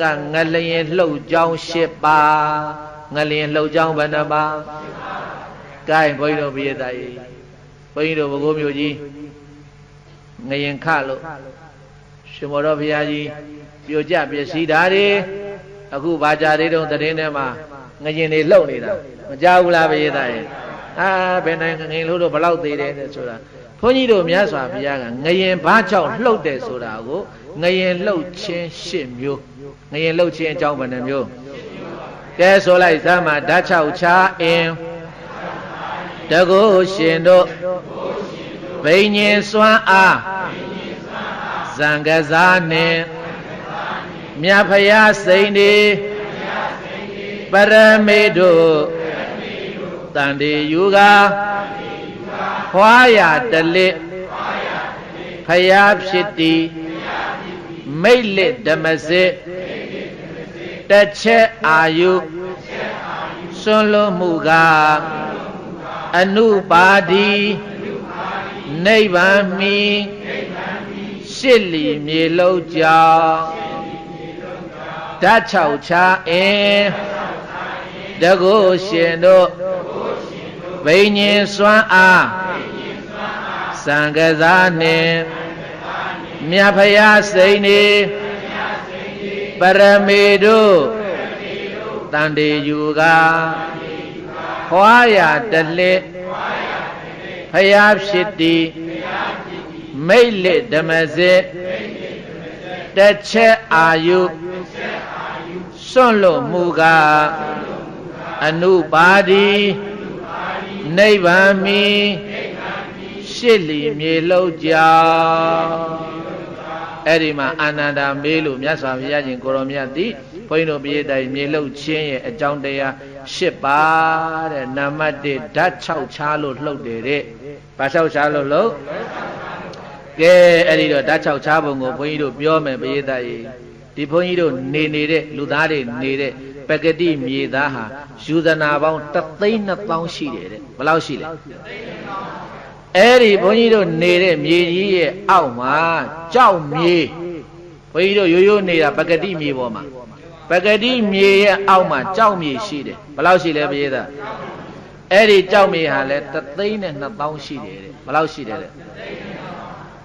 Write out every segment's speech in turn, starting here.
ကငလျင်လှုပ်ကြောင်း၈ပါးငလျင်လှုပ်ကြောင်းဘယ်နှပါးကဲဘုန်းကြီးတို့ပြည့်သားကြီးဘုန်းကြီးတို့ဘကိုးမျိုးကြီးငရင်ခလို့ရှင်မောတော်ဘုရားကြီးပြိုကျပျက်စီးတာတွေအခုဘာကြသေးတုံးတရင်ထဲမှာငရင်တွေလှုပ်နေတာမကြောက်ဘူးလားပြည့်သားကြီးအာဘယ်နိုင်ငရင်လို့တော့ဘလောက်သေးတယ်တဲ့ဆိုတာဘုန်းကြီးတို့မြတ်စွာဘုရားကငရင်ဘာကြောင့်လှုပ်တယ်ဆိုတာကိုငရင်လှုပ်ခြင်း၈မျိုး ငရင်လှုပ်ခြင်းအကြောင်းဘယ်နှမျိုးကဲဆိုလိုက်သမ်းမှာဓာတ်၆ချာအင်းတကုရှင်တို့ဘိညာဉ်စွမ်းအားဇံကစားနှင့်မြတ်ဖရာစိန်ဒီပရမေတို့တန်တေယူကခွာရတလစ်ဖရာဖြစ်တီမိတ်လက်ဓမ္မစစ် တစ်ချက်အာယုစွန့်လွတ်မှုကအနုပါတိနိဗ္ဗာန်မီရှစ်လီမြေလုံးကြောင်းဓာတ်၆ချာအင်းတကုရှင်တို့ဘိညာဉ်စွမ်းအားစံကစားနှင့်မြတ်ဖရာစိန်နေ ပရမေတို့တန်တေယူကခွာရတလက်ဖရာဖြစ်တီမိတ်လက်ဓမ္မစစ်တစ်ချက်အာယုစွန့်လို့မူကားအနုပါတိနိဗ္ဗာန်မီရှစ်လီမြေလုံးကြောင်း အဲ့ဒီမှာအာနန္ဒာမေးလို့မြတ်စွာဘုရားရှင်ကိုရောမြတ်သည်ဘုန်းကြီးတို့ပြေးတိုင်မြေလုံးချင်းရဲ့အကြောင်းတရား၈ပါးတဲ့နံပါတ်1ဓာတ်6ချားလို့လှုပ်တယ်တဲ့ဘာ6ချားလို့လှုပ်ကဲအဲ့ဒီတော့ဓာတ်6ချားပုံကိုဘုန်းကြီးတို့ပြောမယ်ပြေးတိုင်ဒီဘုန်းကြီးတို့နေနေတဲ့လူသားတွေနေတဲ့ပကတိမြေသားဟာယူဇနာပေါင်း3သိန်း2000ရှိတယ်တဲ့ဘယ်လောက်ရှိလဲ အဲ့ဒီဘုန်းကြီးတို့နေတဲ့မြေကြီးရဲ့အောက်မှာကြောက်မြေဘုန်းကြီးတို့ရိုးရိုးနေတာပကတိမြေပေါ်မှာပကတိမြေရဲ့အောက်မှာကြောက်မြေရှိတယ်ဘယ်လောက်ရှိလဲပြေးသားအဲ့ဒီကြောက်မြေဟာလဲ3သိန်းနဲ့2000ရှိတယ်တဲ့ဘယ်လောက်ရှိတယ်တဲ့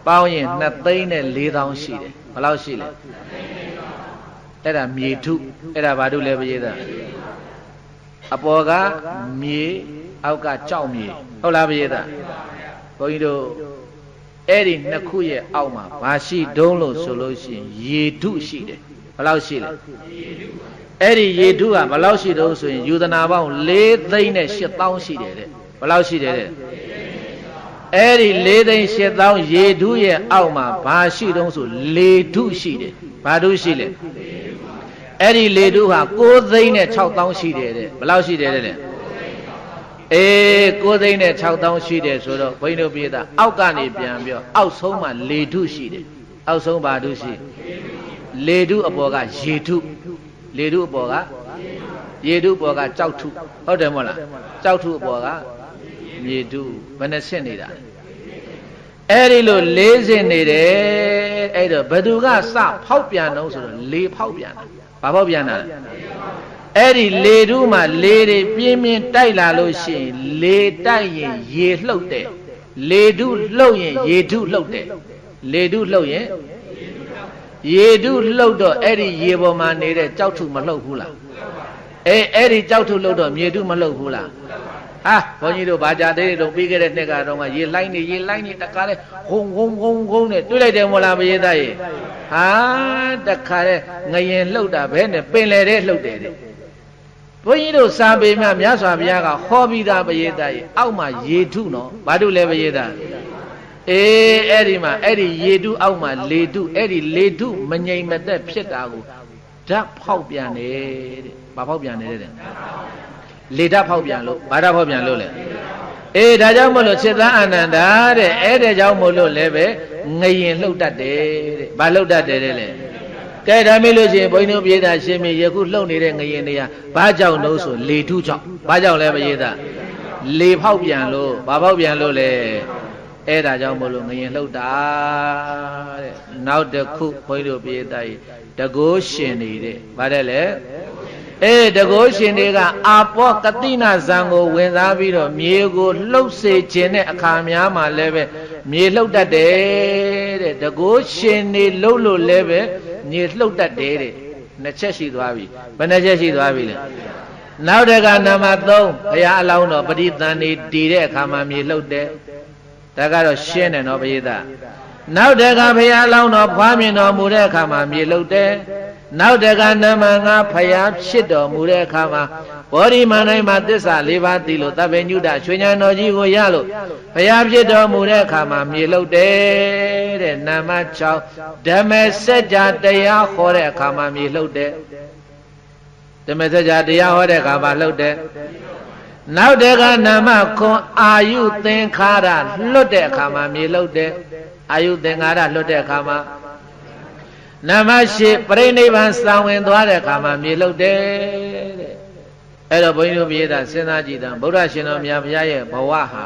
ပေါင်းရင်2သိန်းနဲ့4000ရှိတယ်ဘယ်လောက်ရှိလဲအဲ့ဒါမြေထုအဲ့ဒါဘာထုလဲပြေးသားအပေါ်ကမြေအောက်ကကြောက်မြေဟုတ်လားပြေးသား ဘုန်းကြီးတို့အဲ့ဒီနှစ်ခုရဲ့အောက်မှာဘာရှိတုံးလို့ဆိုလို့ရှိရင်ရေထုရှိတယ်ဘယ်လောက်ရှိလဲအဲ့ဒီရေထုကဘယ်လောက်ရှိတုံးဆိုရင်ယူသနာပေါင်း၄သိန်းနဲ့၈000ရှိတယ်တဲ့ဘယ်လောက်ရှိတယ်တဲ့အဲ့ဒီ၄သိန်း၈000ရေထုရဲ့အောက်မှာဘာရှိတုံးဆိုလေထုရှိတယ်ဘာထုရှိလဲအဲ့ဒီလေထုဟာ9သိန်းနဲ့6000ရှိတယ်တဲ့ဘယ်လောက်ရှိတယ်တဲ့ အေး9သိန်းနဲ့6000ရှိတယ်ဆိုတော့ဘုန်းကြီးတို့ပြေးတာအောက်ကနေပြန်ပြောအောက်ဆုံးမှာလေထုရှိတယ်အောက်ဆုံးဘာထုရှိလေထုအပေါ်ကရေထုလေထုအပေါ်ကရေထုအပေါ်ကကြောက်ထုဟုတ်တယ်မဟုတ်လားကြောက်ထုအပေါ်ကမြေထုဘယ်နှဆင့်နေတာအဲ့ဒီလိုလေးစင်နေတယ်အဲ့တော့ဘသူကစဖောက်ပြန်တော့ဆိုတော့လေဖောက်ပြန်တာဘာဖောက်ပြန်တာလဲ အဲ့ဒီလေထုမှာလေတွေပြင်းပြင်းတိုက်လာလို့ရှိရင်လေတိုက်ရင်ရေလှုပ်တယ်လေထုလှုပ်ရင်ရေထုလှုပ်တယ်လေထုလှုပ်ရင်ရေထုလှုပ်တော့အဲ့ဒီရေပေါ်မှာနေတဲ့ကြောက်ထုမလှုပ်ဘူးလားအေးအဲ့ဒီကြောက်ထုလှုပ်တော့မြေထုမလှုပ်ဘူးလားဟာဘုန်းကြီးတို့ဘာကြသေးတုံပြီးခဲ့တဲ့နှစ်ကတော့ကရေလိုက်နေရေလိုက်နေတကားလဲဟုံဟုံဟုံဟုံနဲ့တွေ့လိုက်တယ်မလားမရေသားရေဟာတခါလဲငရင်လှုပ်တာဘဲနဲ့ပင်လေတဲ့လှုပ်တယ်တဲ့ ဘုန်းကြီးတို့စာပေမြတ်မြတ်စွာဘုရားကဟောပြီးသားပရိသတ်ရေအောက်မှာရေထုနော်ဘာတို့လဲပရိသတ်အေးအဲ့ဒီမှာအဲ့ဒီရေထုအောက်မှာလေထုအဲ့ဒီလေထုမငြိမ်မသက်ဖြစ်တာကိုဓာတ်ဖောက်ပြန်တယ်တဲ့ဘာဖောက်ပြန်တယ်တဲ့လေဓာတ်ဖောက်ပြန်လို့ဘာဓာတ်ဖောက်ပြန်လို့လဲအေးဒါကြောင့်မို့လို့စိတ္တအာနန္ဒာတဲ့အဲ့ဒါကြောင့်မို့လို့လည်းပဲငရင်လှုပ်တတ်တယ်တဲ့ဘာလှုပ်တတ်တယ်တဲ့လေ ကဲဒါမေးလို့ရှိရင်ဘုန်းကြီးတို့ပြေးတာရှင်မေယခုလှုပ်နေတဲ့ငရင်တွေကဘာကြောင့်လို့ဆိုလေထုကြောင့်ဘာကြောင့်လဲမရေးတာလေဖောက်ပြန်လို့ဘာဖောက်ပြန်လို့လဲအဲ့ဒါကြောင့်မို့လို့ငရင်လှုပ်တာတဲ့နောက်တစ်ခုဘုန်းကြီးတို့ပြေးသားကြီးတကိုးရှင်နေတဲ့ဗါတယ်လေအေးတကိုးရှင်တွေကအာပောကတိနာဇံကိုဝင်စားပြီးတော့မြေကိုလှုပ်စေခြင်းတဲ့အခါများမှာလည်းပဲမြေလှုပ်တတ်တယ်တဲ့တကိုးရှင်နေလှုပ်လို့လည်းပဲ မြေလှုပ်တတ်တယ်တဲ့နှစ်ချက်ရှိသွားပြီဘယ်နှချက်ရှိသွားပြီလဲနောက်တကနံပါတ်3ဘုရားအလောင်းတော်ပရိသန်နေတည်တဲ့အခါမှာမြေလှုပ်တယ်ဒါကတော့ရှင်းတယ်နော်ပရိသတ်နောက်တကဘုရားအလောင်းတော်ဖွားမြင်တော်မူတဲ့အခါမှာမြေလှုပ်တယ်နောက်တကနံပါတ်5ဘုရားဖြစ်တော်မူတဲ့အခါမှာ ဘောဓိမန္တိုင်းမှာသစ္စာ၄ပါးသိလို့တပ္ပေညုတရွှေဉာဏ်တော်ကြီးကိုရလို့ဘုရားဖြစ်တော်မူတဲ့အခါမှာမြေလှုပ်တယ်တဲ့နံပါတ်6ဓမ္မစကြာတရားဟောတဲ့အခါမှာမြေလှုပ်တယ်ဓမ္မစကြာတရားဟောတဲ့အခါမှာလှုပ်တယ်နောက်တကနာမခွန်အာယုသင်္ခါရလွတ်တဲ့အခါမှာမြေလှုပ်တယ်အာယုသင်္ခါရလွတ်တဲ့အခါမှာနမရှိပြိဋိဘံစောင်ဝင်သွားတဲ့အခါမှာမြေလှုပ်တယ်တဲ့ အဲ့တော့ဘုန်းကြီးတို့မြေသားစဉ်းစားကြည့်တာဗုဒ္ဓရှင်တော်မြတ်ဘုရားရဲ့ဘဝဟာ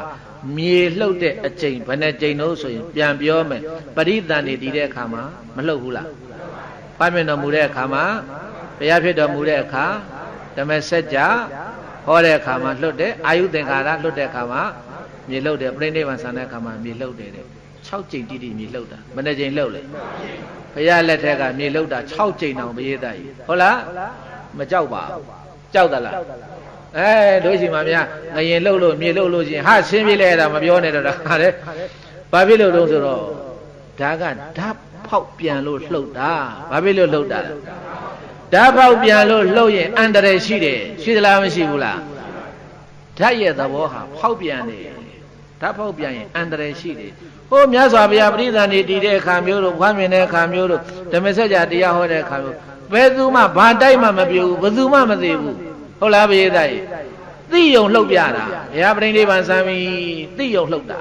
မြေလှုပ်တဲ့အချိန်ဘယ်နှကြိမ်လို့ဆိုရင်ပြန်ပြောမယ်ပရိသန်နေတည်တဲ့အခါမှာမလှုပ်ဘူးလားပါမြင်တော်မူတဲ့အခါမှာဘုရားဖြစ်တော်မူတဲ့အခါဓမ္မစကြာ ဟောတဲ့အခါမှာလှုပ်တယ်အာယုသင်္ခါရလှုပ်တဲ့အခါမှာမြေလှုပ်တယ်ပြိဋိဘံဆံတဲ့အခါမှာမြေလှုပ်တယ်တဲ့6ကြိမ်တိတိမြေလှုပ်တာဘယ်နှကြိမ်လှုပ်လဲဘုရားလက်ထက်ကမြေလှုပ်တာ6ကြိမ်တောင်မရေးတတ်ကြီးဟုတ်လားမကြောက်ပါဘူး ကြောက်သလားအဲတို့ရှိမှများငရင်လှုပ်လို့မြေလှုပ်လို့ချင်းဟာရှင်းပြလဲတာမပြောနဲ့တော့ဒါတဲ့ဘာဖြစ်လို့တော့ဆိုတော့ဒါကဓာတ်ဖောက်ပြန်လို့လှုပ်တာဘာဖြစ်လို့လှုပ်တာလဲဓာတ်ဖောက်ပြန်လို့လှုပ်ရင်အန္တရာယ်ရှိတယ်ရှိသလားမရှိဘူးလားဓာတ်ရဲ့သဘောဟာဖောက်ပြန်တယ်ဓာတ်ဖောက်ပြန်ရင်အန္တရာယ်ရှိတယ်ဟိုမြတ်စွာဘုရားပရိသန်နေတည်တဲ့အခါမျိုးတို့ဘွားမြင်တဲ့အခါမျိုးတို့ဓမ္မစကြာတရားဟောတဲ့အခါမျိုး ဘယ်သူမှဘာတိုက်မှမပြောဘူးဘယ်သူမှမသိဘူးဟုတ်လားဘုရားသားကြီးသိယုံလှုပ်ပြတာဘုရားပရိနိဗ္ဗာန်စံပြီးသိယုံလှုပ်တာ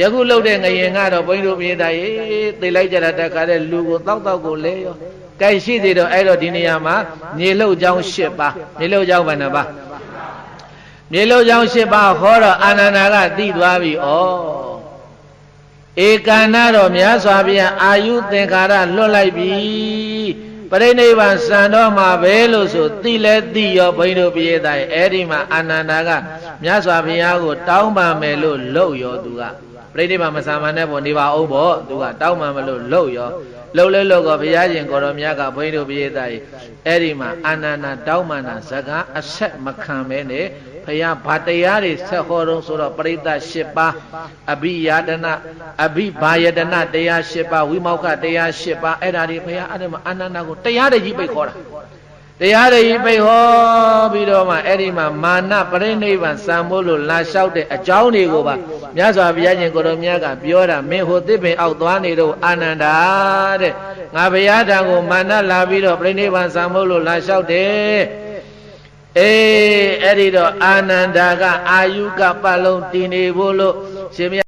ယခုလှုပ်တဲ့ငရင်ကတော့ဘုန်းကြီးတို့ဘုရားသားကြီးသိလိုက်ကြတာတခါတဲ့လူကိုတောက်တောက်ကိုလဲရောကဲရှိသေးတော့အဲ့တော့ဒီနေရာမှာမြေလှုပ်ကြောင်း၈ပါးမြေလှုပ်ကြောင်းဘယ်နှပါးမြေလှုပ်ကြောင်း၈ပါးဟောတော့အာနန္ဒာကသိသွားပြီဩဧကန္နာတော်မြတ်စွာဘုရားအာယုသင်္ခါရလွတ်လိုက်ပြီ ပရိနိဗ္ဗာန်စံတော်မှာပဲလို့ဆိုသိလဲသိရောဘုန်းကြီးတို့ပြည့်သားရဲ့အဲ့ဒီမှာအာနန္ဒာကမြတ်စွာဘုရားကို တောင်းပန်မယ်လို့လှုပ်ရောသူကပရိနိဗ္ဗာန်မဆံမနဲ့ပေါ့နေပါအောင်ပေါ့သူကတောင်းပန်မလို့လှုပ်ရောလှုပ်လဲလှုပ်ကောဘုရားရှင်ကိုတော်မြတ်ကဘုန်းကြီးတို့ပြည့်သားရဲ့အဲ့ဒီမှာအာနန္ဒာတောင်းပန်တာဇကားအဆက်မခံပဲနဲ့ ဖယားဘာတရားတွေဆက်ဟောတော့ဆိုတော့ပရိသတ်၈ပါးအဘိယာဒနာအဘိဘာယတနာတရား၈ပါးဝိမောက္ခတရား၈ပါးအဲ့ဒါတွေဖယားအဲ့ဒါမှာအာနန္ဒာကိုတရားတွေကြီးပိတ်ခေါ်တာတရားတွေကြီးပိတ်ဟောပြီးတော့မှအဲ့ဒီမှာမာနပရိနိဗ္ဗာန်စံမို့လို့လာလျှောက်တဲ့အကြောင်းတွေကိုပါမြတ်စွာဘုရားရှင်ကိုတော်မြတ်ကပြောတာမင်းဟိုသစ်ပင်အောက်သွားနေတော့အာနန္ဒာတဲ့ငါဘုရားထံကိုမာနလာပြီးတော့ပြိဋိဘံစံမို့လို့လာလျှောက်တယ် အေးအဲ့ဒီတော့အာနန္ဒာကအာယုကပတ်လုံးတည်နေဖို့လို့ရှင်